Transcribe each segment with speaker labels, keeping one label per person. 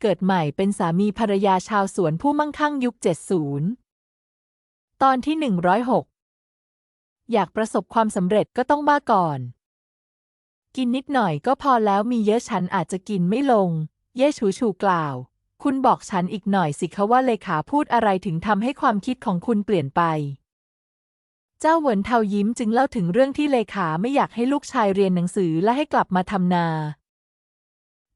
Speaker 1: เกิดใหม่เป็นสามีภรรยาชาวสวนผู้มั่งคั่งยุค 70 ตอนที่ 106 อยากประสบความสำเร็จก็ต้องบ้าก่อน กินนิดหน่อยก็พอแล้วมีเยอะฉันอาจจะกินไม่ลง เย่ชูชูกล่าว คุณบอกฉันอีกหน่อยสิคะว่าเลขาพูดอะไรถึงทำให้ความคิดของคุณเปลี่ยนไปเจ้าเหวินเทายิ้มจึงเล่าถึงเรื่องที่เลขาไม่อยากให้ลูกชายเรียนหนังสือและให้กลับมาทำนา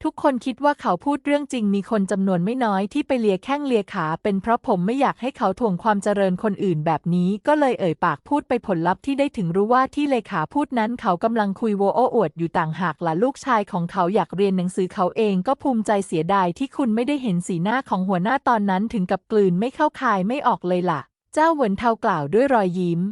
Speaker 1: ทุกคนคิดว่าเขาพูดเรื่องจริงมีคนจำนวนไม่น้อยที่ไปเลียแข้งเลียขา เป็นเพราะผมไม่อยากให้เขาถ่วงความเจริญคนอื่นแบบนี้ ก็เลยเอ่ยปากพูดไปผลลัพธ์ที่ได้ถึงรู้ว่าที่เลขาพูดนั้น เขากำลังคุยโวโอ้อวดอยู่ต่างหากล่ะลูกชายของเขาอยากเรียนหนังสือเขาเองก็ภูมิใจเสียดายที่คุณไม่ได้เห็นสีหน้าของหัวหน้าตอนนั้นถึงกับกลืนไม่เข้าคายไม่ออกเลยล่ะ เจ้าเหวินเทากล่าวด้วยรอยยิ้ม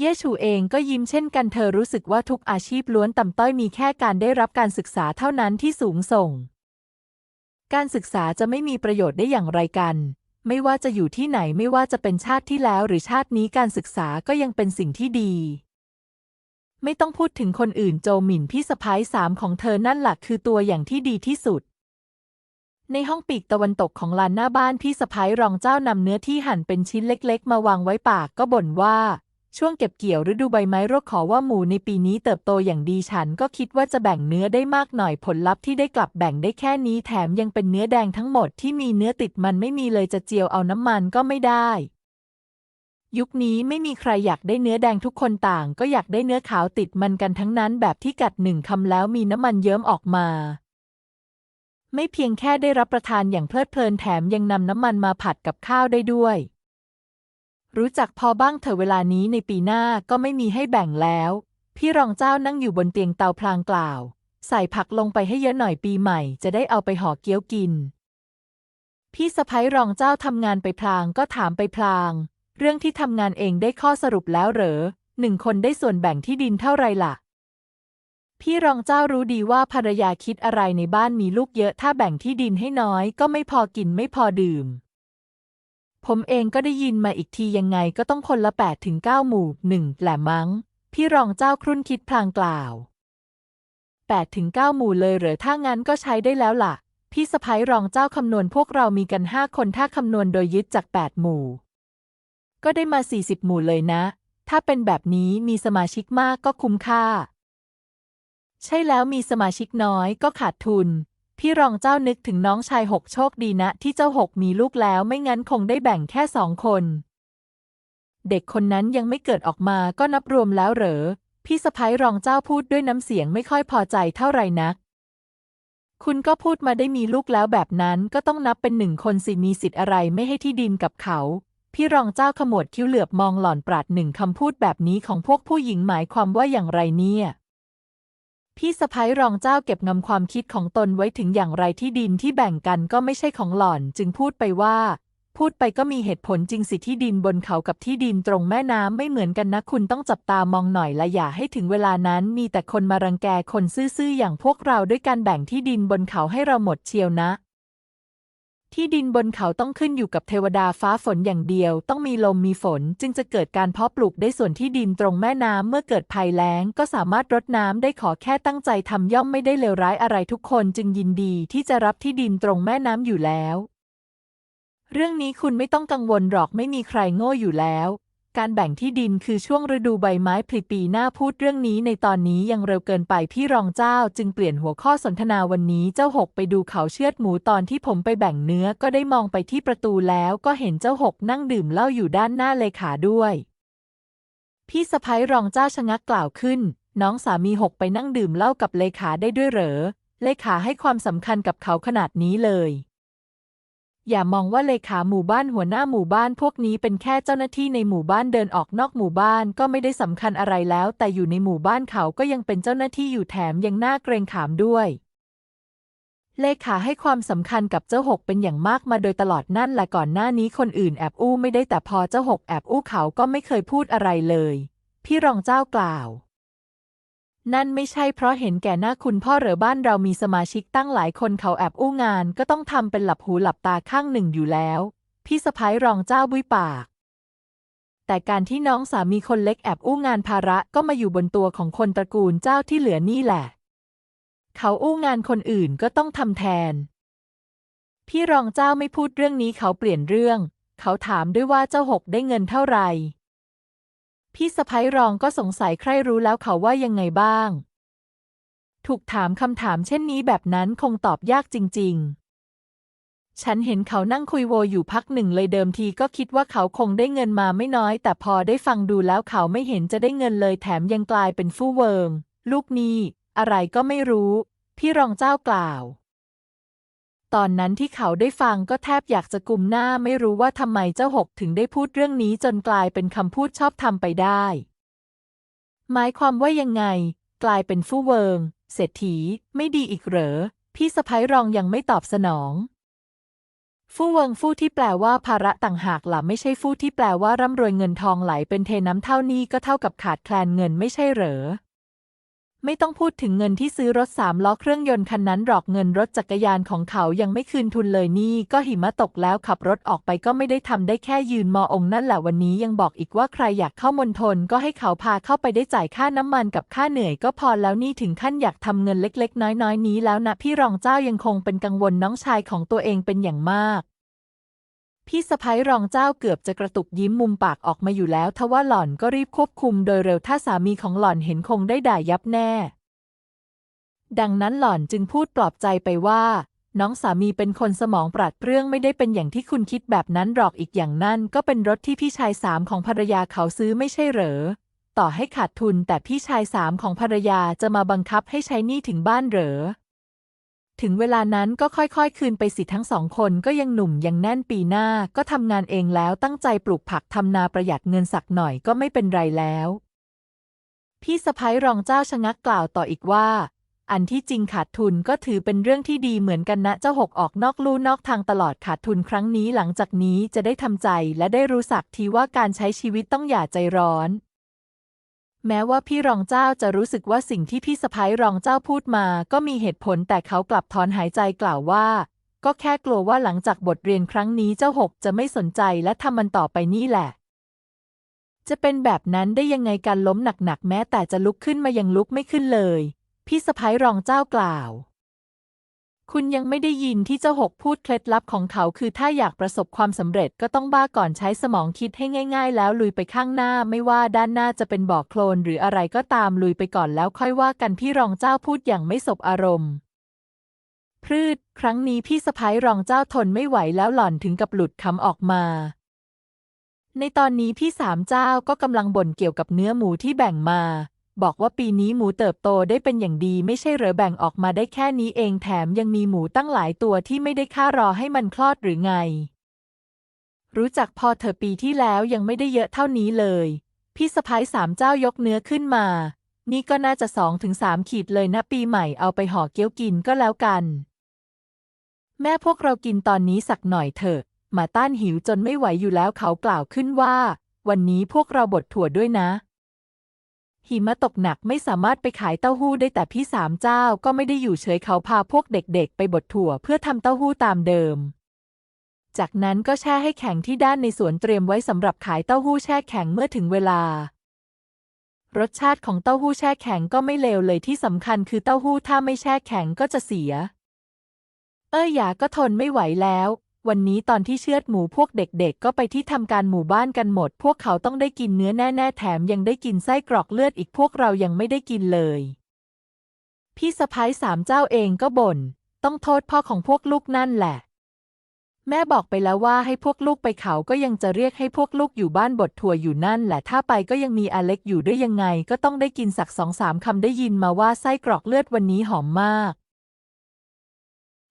Speaker 1: เยชูเองก็ยิ้มเช่นกันเธอรู้สึกว่าทุกอาชีพล้วนต่ำต้อยมีแค่การได้รับการศึกษาเท่านั้นที่สูงส่ง การศึกษาจะไม่มีประโยชน์ได้อย่างไรกัน ไม่ว่าจะอยู่ที่ไหนไม่ว่าจะเป็นชาติที่แล้วหรือชาตินี้การศึกษาก็ยังเป็นสิ่งที่ดี ไม่ต้องพูดถึงคนอื่นโจหมิ่นพี่สะพ้ายสามของเธอนั่นหลักคือตัวอย่างที่ดีที่สุดในห้องปีกตะวันตกของลานหน้าบ้านพี่สะพ้ายรองเจ้านำเนื้อที่หั่นเป็นชิ้นเล็ก ๆ มาวางไว้ปากก็บ่นว่า ช่วงเก็บเกี่ยวฤดูใบไม้ร่วงขอว่าหมูในปีนี้เติบโตอย่างดีฉันก็คิดว่าจะแบ่งเนื้อได้มากหน่อยผลลัพธ์ที่ได้กลับแบ่งได้แค่นี้แถมยังเป็นเนื้อแดงทั้งหมดที่มีเนื้อติดมันไม่มีเลยจะเจียวเอาน้ำมันก็ไม่ได้ ยุคนี้ไม่มีใครอยากได้เนื้อแดงทุกคนต่าง ก็อยากได้เนื้อขาวติดมันกันทั้งนั้นแบบที่กัดหนึ่งคำแล้วมีน้ำมันเยิ้มออกมาไม่เพียงแค่ได้รับประทานอย่างเพลิดเพลินแถมยังนำน้ำมันมาผัดกับข้าวได้ด้วย รู้จักพอบ้างเถอะเวลานี้ในปีหน้าก็ไม่มีให้แบ่งแล้ว พี่รองเจ้านั่งอยู่บนเตียงเตาพลางกล่าว ใส่ผักลงไปให้เยอะหน่อยปีใหม่ จะได้เอาไปห่อเกี๊ยวกิน พี่สะพ้ยรองเจ้าทำงานไปพลางก็ถามไปพลาง เรื่องที่ทำงานเองได้ข้อสรุปแล้วเหรอหนึ่งคนได้ส่วนแบ่งที่ดินเท่าไรล่ะ พี่รองเจ้ารู้ดีว่าภรรยาคิดอะไรในบ้านมีลูกเยอะถ้าแบ่งที่ดินให้น้อยก็ไม่พอกินไม่พอดื่ม ผมเองก็ได้ยินมาอีกทียังไงก็ต้องคนละแปดถึงเก้าหมู่หนึ่งแหละมั้ง พี่รองเจ้าครุ่นคิดพลางกล่าวแปดถึงเก้าหมู่เลยเหรอถ้างั้นก็ใช้ได้แล้วล่ะ พี่สะพ้ยรองเจ้าคำนวณพวกเรามีกันห้าคนถ้าคำนวณโดยยึดจากแปดหมู่ ก็ได้มาสี่สิบหมู่เลยนะ ถ้าเป็นแบบนี้มีสมาชิกมากก็คุ้มค่า ใช่แล้วมีสมาชิกน้อยก็ขาดทุน พี่รองเจ้านึกถึงน้องชายหกโชคดีนะ ที่เจ้าหกมีลูกแล้วไม่งั้นคงได้แบ่งแค่สองคน เด็กคนนั้นยังไม่เกิดออกมาก็นับรวมแล้วเหรอ พี่สะพ้ยรองเจ้าพูดด้วยน้ำเสียงไม่ค่อยพอใจเท่าไหร่นัก คุณก็พูดมาได้มีลูกแล้วแบบนั้นก็ต้องนับเป็นหนึ่งคนสิมีสิทธิ์อะไรไม่ให้ที่ดินกับเขา พี่รองเจ้าขมวดคิ้วเหลือบมองหล่อนปราดหนึ่งคำพูดแบบนี้ของพวกผู้หญิงหมายความว่าอย่างไรเนี่ย พี่สะพ้ยรองเจ้าเก็บงำความคิดของตนไว้ถึงอย่างไรที่ดินที่แบ่งกันก็ไม่ใช่ของหล่อน จึงพูดไปว่า พูดไปก็มีเหตุผลจริงสิที่ดินบนเขากับที่ดินตรงแม่น้ำไม่เหมือนกันนะคุณต้องจับตามองหน่อยและอย่าให้ถึงเวลานั้นมีแต่คนมารังแกคนซื่อๆอย่างพวกเราด้วยการแบ่งที่ดินบนเขาให้เราหมดเชียวนะ ที่ดินบนเขาต้องขึ้นอยู่กับเทวดาฟ้าฝนอย่างเดียว ต้องมีลมมีฝนจึงจะเกิดการเพาะปลูกได้ส่วนที่ดินตรงแม่น้ำเมื่อเกิดภัยแล้ง ก็สามารถรดน้ำได้ขอแค่ตั้งใจทำย่อมไม่ได้เลวร้ายอะไรทุกคนจึงยินดีที่จะรับที่ดินตรงแม่น้ำอยู่แล้ว เรื่องนี้คุณไม่ต้องกังวลหรอกไม่มีใครโง่อยู่แล้ว การแบ่งที่ดินคือช่วงฤดูใบไม้ผลิปีหน้าพูดเรื่องนี้ในตอนนี้ยังเร็วเกินไปพี่รองเจ้าจึงเปลี่ยนหัวข้อสนทนาวันนี้เจ้าหกไปดูเขาเชือดหมูตอนที่ผมไปแบ่งเนื้อก็ได้มองไปที่ประตูแล้วก็เห็นเจ้าหกนั่งดื่มเหล้าอยู่ด้านหน้าเลขาด้วย พี่สะพ้ยรองเจ้าชะงักกล่าวขึ้น น้องสามีหกไปนั่งดื่มเหล้ากับเลขาได้ด้วยเหรอ เลขาให้ความสำคัญกับเขาขนาดนี้เลย อย่ามองว่าเลขาหมู่บ้านหัวหน้าหมู่บ้านพวกนี้เป็นแค่เจ้าหน้าที่ในหมู่บ้านเดินออกนอกหมู่บ้านก็ไม่ได้สำคัญอะไรแล้ว แต่อยู่ในหมู่บ้านเขาก็ยังเป็นเจ้าหน้าที่อยู่แถมยังน่าเกรงขามด้วย เลขาให้ความสำคัญกับเจ้าหกเป็นอย่างมากมาโดยตลอดนั่นแหละก่อนหน้านี้คนอื่นแอบอู้ไม่ได้แต่พอเจ้าหกแอบอู้เขาก็ไม่เคยพูดอะไรเลย พี่รองเจ้ากล่าว นั่นไม่ใช่เพราะเห็นแก่หน้าคุณพ่อหรือบ้านเรามีสมาชิกตั้งหลายคนเขาแอบอู้งาน ก็ต้องทำเป็นหลับหูหลับตาข้างหนึ่งอยู่แล้ว พี่สะพ้ยรองเจ้าบุยปาก แต่การที่น้องสามีคนเล็กแอบอู้งานภาระก็มาอยู่บนตัวของคนตระกูลเจ้าที่เหลือนี่แหละ เขาอู้งานคนอื่นก็ต้องทำแทน พี่รองเจ้าไม่พูดเรื่องนี้เขาเปลี่ยนเรื่อง เขาถามด้วยว่าเจ้าหกได้เงินเท่าไหร่ พี่สะพ้ยรองก็สงสัยใครรู้แล้วเขาว่ายังไงบ้าง ถูกถามคำถามเช่นนี้แบบนั้นคงตอบยากจริง ๆ ฉันเห็นเขานั่งคุยโวอยู่พักหนึ่งเลยเดิมทีก็คิดว่าเขาคงได้เงินมาไม่น้อย แต่พอได้ฟังดูแล้วเขาไม่เห็นจะได้เงินเลยแถมยังกลายเป็นฟู่เวิง ลูกนี้ อะไรก็ไม่รู้ พี่รองเจ้ากล่าว ตอนนั้นที่เขาได้ฟังก็แทบอยากจะกุมหน้าไม่รู้ว่าทำไมเจ้าหกถึงได้พูดเรื่องนี้จนกลายเป็นคำพูดชอบทำไปได้ หมายความว่ายังไง กลายเป็นฟู่เวิง เศรษฐี ไม่ดีอีกเหรอ พี่สะพ้ยรองยังไม่ตอบสนอง ฟู่เวิงฟู่ที่แปลว่าภาระต่างหากหล่ะไม่ใช่ฟู่ที่แปลว่าร่ำรวยเงินทองไหลเป็นเทน้ำเท่านี้ก็เท่ากับขาดแคลนเงินไม่ใช่เหรอ ไม่ต้องพูดถึงเงินที่ซื้อรถสามล้อเครื่องยนต์คันนั้นหรอกเงินรถจักรยานของเขายังไม่คืนทุนเลยนี่ก็หิมะตกแล้วขับรถออกไปก็ไม่ได้ทำได้แค่ยืนมอองนั่นแหละวันนี้ยังบอกอีกว่าใครอยากเข้ามณฑลก็ให้เขาพาเข้าไปได้จ่ายค่าน้ำมันกับค่าเหนื่อยก็พอแล้วนี่ถึงขั้นอยากทำเงินเล็กๆ น้อยๆนี้แล้วนะพี่รองเจ้ายังคงเป็นกังวลน้องชายของตัวเองเป็นอย่างมาก พี่สะพ้ยรองเจ้าเกือบจะกระตุกยิ้มมุมปากออกมาอยู่แล้วทว่าหล่อนก็รีบควบคุมโดยเร็วถ้าสามีของหล่อนเห็นคงได้ด่ายับแน่ ดังนั้นหล่อนจึงพูดปลอบใจไปว่า น้องสามีเป็นคนสมองปราดเปรื่องไม่ได้เป็นอย่างที่คุณคิดแบบนั้นหรอกอีกอย่างนั่น ก็เป็นรถที่พี่ชายสามของภรรยาเขาซื้อไม่ใช่เหรอ ต่อให้ขาดทุนแต่พี่ชายสามของภรรยาจะมาบังคับให้ใช้หนี้ถึงบ้านเหรอ ถึงเวลานั้นก็ค่อยๆ คืนไปสิทั้งสองคนก็ยังหนุ่มยังแน่นปีหน้าก็ทำงานเองแล้วตั้งใจปลูกผักทำนาประหยัดเงินสักหน่อยก็ไม่เป็นไรแล้ว พี่สะพ้ยรองเจ้าชะงักกล่าวต่ออีกว่า อันที่จริงขาดทุนก็ถือเป็นเรื่องที่ดีเหมือนกันนะเจ้าหกออกนอกลู่นอกทางตลอดขาดทุนครั้งนี้หลังจากนี้จะได้ทำใจและได้รู้สักทีว่าการใช้ชีวิตต้องอย่าใจร้อน แม้ว่าพี่รองเจ้าจะรู้สึกว่าสิ่งที่พี่สะพ้ายรองเจ้าพูดมา ก็มีเหตุผลแต่เขากลับถอนหายใจกล่าวว่า ก็แค่กลัวว่าหลังจากบทเรียนครั้งนี้เจ้าหกจะไม่สนใจและทำมันต่อไปนี่แหละ จะเป็นแบบนั้นได้ยังไงการล้มหนักๆแม้แต่จะลุกขึ้นมายังลุกไม่ขึ้นเลย พี่สะพ้ายรองเจ้ากล่าว คุณยังไม่ได้ยินที่เจ้าหกพูดเคล็ดลับของเขาคือถ้าอยากประสบความสำเร็จก็ต้องบ้าก่อนใช้สมองคิดให้ง่าย ๆ แล้วลุยไปข้างหน้าไม่ว่าด้านหน้าจะเป็นบ่อโคลนหรืออะไรก็ตามลุยไปก่อนแล้วค่อยว่ากันพี่รองเจ้าพูดอย่างไม่สบอารมณ์ พืชครั้งนี้พี่สะพ้ายรองเจ้าทนไม่ไหวแล้วหล่อนถึงกับหลุดคำออกมา ในตอนนี้พี่สามเจ้าก็กำลังบ่นเกี่ยวกับเนื้อหมูที่แบ่งมา บอกว่าปีนี้หมูเติบโตได้เป็นอย่างดีไม่ใช่เหรอแบ่งออกมาได้แค่นี้เองแถมยังมีหมูตั้งหลายตัวที่ไม่ได้ค่ารอให้มันคลอดหรือไง รู้จักพอเธอปีที่แล้วยังไม่ได้เยอะเท่านี้เลย พี่สะพ้ายสามเจ้ายกเนื้อขึ้นมา นี่ก็น่าจะสองถึงสามขีดเลยนะปีใหม่เอาไปห่อเกี๊ยวกินก็แล้วกัน แม่พวกเรากินตอนนี้สักหน่อยเถอะมาต้านหิวจนไม่ไหวอยู่แล้วเขากล่าวขึ้นว่า วันนี้พวกเราบดถั่วด้วยนะ หิมะตกหนักไม่สามารถไปขายเต้าหู้ได้แต่พี่สามเจ้าก็ไม่ได้อยู่เฉยเขาพาพวกเด็กๆ ไปบดถั่วเพื่อทำเต้าหู้ตามเดิม จากนั้นก็แช่ให้แข็งที่ด้านในสวนเตรียมไว้สำหรับขายเต้าหู้แช่แข็งเมื่อถึงเวลา รสชาติของเต้าหู้แช่แข็งก็ไม่เลวเลยที่สำคัญคือเต้าหู้ถ้าไม่แช่แข็งก็จะเสีย เอ้ยหยาก็ทนไม่ไหวแล้ว วันนี้ตอนที่เชือดหมูพวกเด็กๆ ก็ไปที่ทำการหมู่บ้านกันหมด พวกเขาต้องได้กินเนื้อแน่ๆแถมยังได้กินไส้กรอกเลือดอีกพวกเรายังไม่ได้กินเลย พี่สะพ้ยสามเจ้าเองก็บ่น ต้องโทษพ่อของพวกลูกนั่นแหละ แม่บอกไปแล้วว่าให้พวกลูกไปเขาก็ยังจะเรียกให้พวกลูกอยู่บ้านบดถั่วอยู่นั่นแหละถ้าไปก็ยังมีอเล็กอยู่ด้วยยังไง ก็ต้องได้กินสักสองสามคำได้ยินมาว่าไส้กรอกเลือดวันนี้หอมมาก